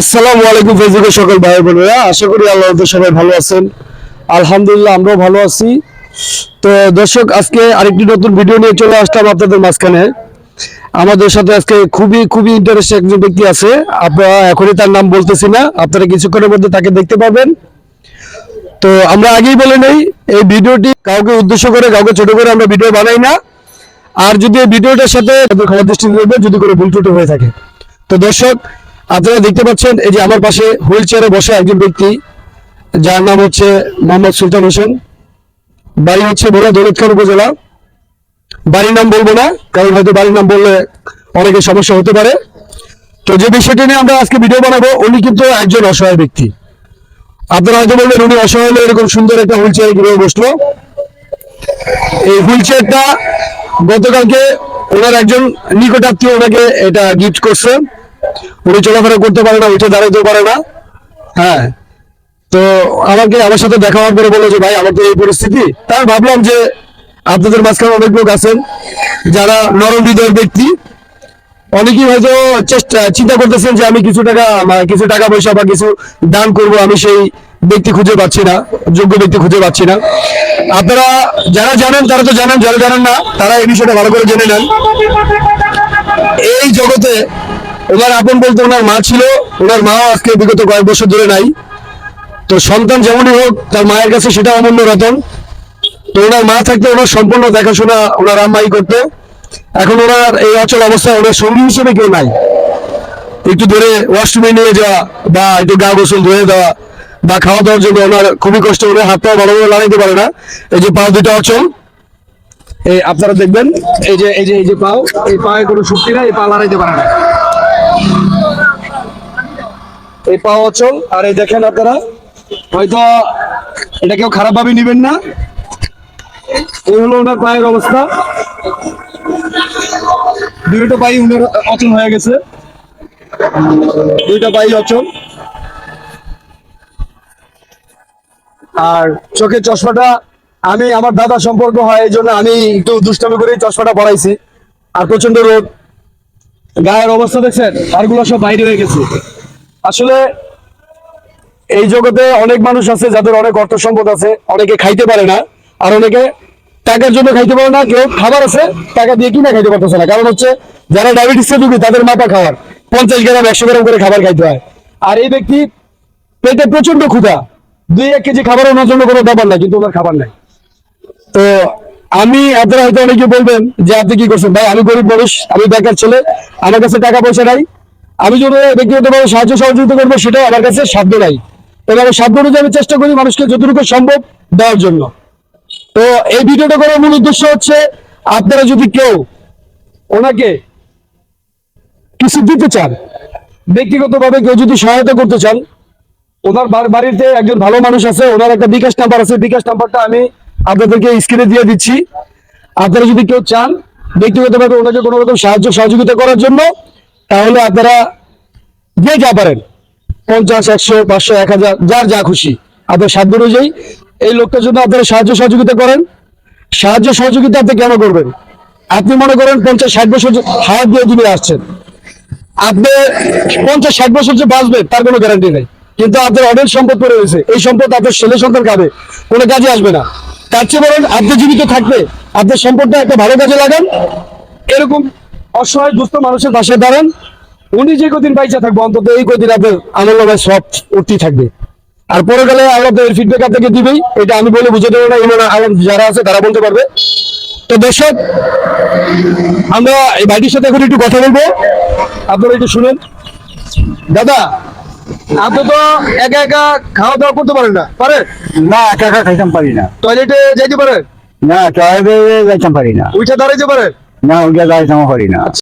আসসালামু আলাইকুম ফেসবুকের সকল ভাই বোনেরা। আশা করি আল্লাহ সবাই ভালো আছেন। আলহামদুলিল্লাহ, আমরাও ভালো আছি। তো দর্শক, আজকে আরেকটি নতুন ভিডিও নিয়ে চলে আপনাদের মাঝখানে। আমাদের সাথে আজকে খুবই খুবই একজন ব্যক্তি আছে। আপনারা এখনই তার নাম বলতেছি না। আপনারা কিছুক্ষণের মধ্যে তাকে দেখতে পাবেন। তো আমরা আগেই বলে নেই, এই ভিডিওটি কাউকে উদ্দেশ্য করে, কাউকে ছোট করে আমরা ভিডিও বানাই না। আর যদি এই ভিডিওটার সাথে ক্ষমা দৃষ্টি যদি কোনো ভুল ত্রুটি হয়ে থাকে। তো দর্শক আপনারা দেখতে পাচ্ছেন, এই যে আমার পাশে হুইল চেয়ারে বসে একজন ব্যক্তি, যার নাম হচ্ছে মোহাম্মদ সুলতান হোসেন। বাড়ি হচ্ছে ভোলা দৌলতখান উপজেলা। বাড়ির নাম বলব না, কারণ হয়তো বাড়ির নাম বললে অনেকের সমস্যা হতে পারে। তো যে বিষয়টি নিয়ে আমরা আজকে ভিডিও বানাবো, উনি কিন্তু একজন অসহায় ব্যক্তি। আপনারা হয়তো বলবেন, উনি অসহায় হলে এরকম সুন্দর একটা হুইল চেয়ারে কীভাবে বসল? এই হুইল চেয়ারটা গতকালকে ওনার একজন নিকটাত্মীয় ওনাকে এটা গিফট করছে। উনি চলাফেরা করতে পারে না, উঠে দাঁড়াতেও পারে না। হ্যাঁ। তো আমাকে, আমার সাথে দেখা হওয়ার পরে বলল যে, ভাই আমার তো এই পরিস্থিতি। তাই ভাবলাম যে, আপনাদের মাঝখানে অনেক লোক আছেন, যারা নরম হৃদয়ের ব্যক্তি। অনেকেই হয়তো চেষ্টা, চিন্তা করতেছেন যে, আমি কিছু টাকা কিছু টাকা পয়সা বা কিছু দান করব, আমি সেই ব্যক্তি খুঁজে পাচ্ছি না, যোগ্য ব্যক্তি খুঁজে পাচ্ছি না। আপনারা যারা জানেন, তারা তো জানেন, যারা জানেন না, তারা এই বিষয়টা ভালো করে জেনে নেন। এই জগতে ওনার আপন বলতে ওনার মা ছিল, ওনার মা আজকে বিগত কয়েক বছর ধরে নাই। তো সন্তান যেমনই হোক, তার মায়ের কাছে সেটা অমূল্য রতন। তো ওনার মা থাকতে ওনার সম্পূর্ণ দেখাশোনা ওনার আম্মাই করতো। এখন ওনার এই অচল অবস্থায় ওনার সঙ্গী হিসেবে কেউ নাই। একটু ধরে ওয়াশরুমে নিয়ে যাওয়া বা একটু গা গোসল ধুয়ে দেওয়া বা খাওয়া দাওয়ার জন্য ওনার খুবই কষ্ট, ওনার হাত পা ভালোভাবে লাগাইতে পারে না। এই যে পা দুটো অচল। এই আপনারা দেখবেন, এই যে এই যে এই যে পাও, এই পায়ে কোনো শক্তি নাই, এই পা লড়াইতে পারে না। এই পা অচল। আর এই দেখেন আপনারা, হয়তো এটা কেউ খারাপ ভাবে নিবেন না। এই হলো ওনার পায়ের অবস্থা। দুটো পাই উনার অচল হয়ে গেছে। দুইটা পাই অচল। আর চোখের চশমাটা, আমি আমার দাদা সম্পর্ক হয় এই জন্য আমি একটু দুষ্টামি করে চশমাটা পড়াইছি আর প্রচণ্ড রোদ। গায়ের অবস্থা দেখছেন? পারগুলো সব বাইরে হয়ে গেছে। আসলে এই জগতে অনেক মানুষ আছে যাদের অনেক অর্থ সম্পদ আছে, অনেকে খাইতে পারে না, আর অনেকে টাকার জন্য খাইতে পারে না, কেউ খাবার আছে, টাকা দিয়ে কিনা খাইতে পারতেছে না। কারণ হচ্ছে, যারা ডায়াবেটিস রোগী তাদের মাথা খাওয়ার, পঞ্চাশ গ্রাম, একশো গ্রাম করে খাবার খাইতে হয়। আর এই ব্যক্তি পেটে প্রচণ্ড ক্ষুধা, দুই এক কেজি খাবার ওনার জন্য কোনো ব্যাপার নাই, কিন্তু ওনার খাবার নাই। তো আমি, আপনারা হয়তো অনেকে বলবেন যে, আপনি কি করছেন? ভাই, আমি গরিব মানুষ, আমি বেকার ছেলে, আমার কাছে টাকা পয়সা নাই আমি যদি ব্যক্তিগতভাবে সাহায্য সহযোগিতা করব সেটাও আমার কাছে সাধ্য নাই। তবে আমি সাধ্য অনুযায়ী আমি চেষ্টা করি মানুষকে যতটুকু সম্ভব দেওয়ার জন্য। তো এই ভিডিওটা করার মূল উদ্দেশ্য হচ্ছে, আপনারা যদি কেউ ওনাকে কিছু দিতে চান, ব্যক্তিগতভাবে কেউ যদি সহায়তা করতে চান, ওনার বাড়- বাড়িতে একজন ভালো মানুষ আছে, ওনার একটা বিকাশ নাম্বার আছে, বিকাশ নাম্বারটা আমি আপনাদেরকে স্ক্রিনে দিয়ে দিচ্ছি। আপনারা যদি কেউ চান, ব্যক্তিগতভাবে ওনাকে কোনো রকম সাহায্য সহযোগিতা করার জন্য তাহলে আপনারা যে যা পারেন, পঞ্চাশ, একশো, পাঁচশো, এক হাজার, যার যা খুশি। আপনার সাধ্য অনুযায়ী এই লোকটার জন্য আপনারা সাহায্য সহযোগিতা করেন। সাহায্য সহযোগিতা আপনি কেন করবেন? আপনি মনে করেন পঞ্চাশ, ষাট বছর হায়াত দিয়ে দিনে আসছেন। আপনি পঞ্চাশ, ষাট বছর যে বাঁচবেন, তার কোনো গ্যারান্টি নেই। কিন্তু আপনার অনেক সম্পদ পড়ে রয়েছে। এই সম্পদ আপনার ছেলে সন্তান খাবে, কোনো কাজে আসবে না। তার চেয়ে বরং আপনি জীবিত থাকবে আপনার সম্পদটা একটা ভালো কাজে লাগান। এরকম অসহায় দুস্থ মানুষের পাশে দাঁড়ান। উনি যে কদিন বাইচা থাকব অন্তত এই কদিন আপনার আমার ভাই সব উঠতেই থাকবে। আর পরকালে আল্লাহ তো এর ফিডব্যাক আপনাকে দিবেই। এটা আমি বলে বুঝাতে পারব না এমন আমার যারা আছে তারা বলতে পারবে। তো দর্শক আমরা এই ভাইটির সাথে এখন একটু কথা বলব। আপনারা একটু শুনেন। দাদা আপনি তো একা একা খাওয়া দাওয়া করতে পারেন না পারেন? না একা একা খাইতাম পারি না। টয়লেটে যাইতে পারেন? না টয়লেটে যাইতাম পারি না। উঠে দাঁড়াইতে পারেন? না ওইটা জমা করি না।